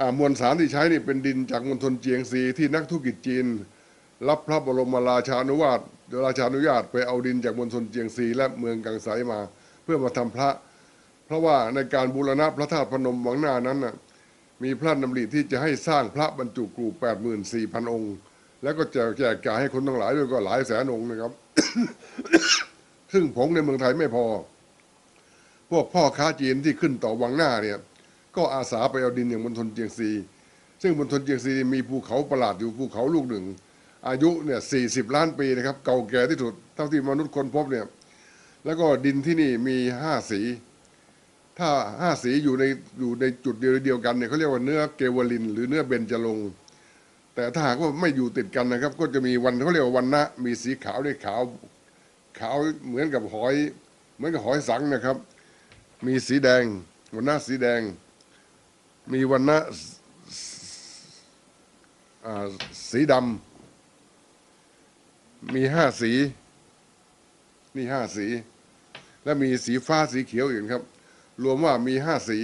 อ่ามวลสารที่ใช้นี่เป็นดินจากมณฑลเจียงซีที่นักธุรกิจจีน รับพระบรมราชานุวาตราชานุญาตไปเอาดินจากมณฑลเจียงซี และเมืองกังไสมา เพื่อมาทำพระ เพราะว่าในการบูรณะพระธาตุพนมวังหน้านั้นนะมีพระดำริที่จะให้สร้างพระบรรจุกรูป84,000 องค์ แล้วก็แจกแจกจ่ายให้คนทั้งหลายด้วยก็หลายแสนองค์นะครับ ซึ่งผงในเมืองไทยไม่พอ พวกพ่อค้าจีนที่ขึ้นต่อวังหน้าเนี่ย ก็อาสาไปเอาดินอย่างมณฑลเจียงซี ซึ่งมณฑลเจียงซีมีภูเขาประหลาดอยู่ภูเขาลูกหนึ่ง อายุเนี่ย40ล้านปีนะครับ เก่าแก่ที่สุดเท่าที่มนุษย์คนพบเนี่ยแล้วก็ดินที่นี่มีห้าสี ถ้าห้าสีอยู่ในอยู่ในจุดเดียวเดียวกันเนี่ยเขาเรียกว่าเนื้อเกวลิน หรือเนื้อเบญจรงแต่ถ้าหากว่าไม่อยู่ติดกันนะครับ ก็จะมีวันเขาเรียกว่าวันนะมีสีขาวด้วยขาวขาวเหมือนกับหอย เหมือนกับหอยสังนะครับ มีสีแดงวันนะสีแดง มีวันนะสีดำมีห้าสี นี่ห้าสี และมีสีฟ้าสีเขียวอื่นครับ รวมว่ามีห้าสี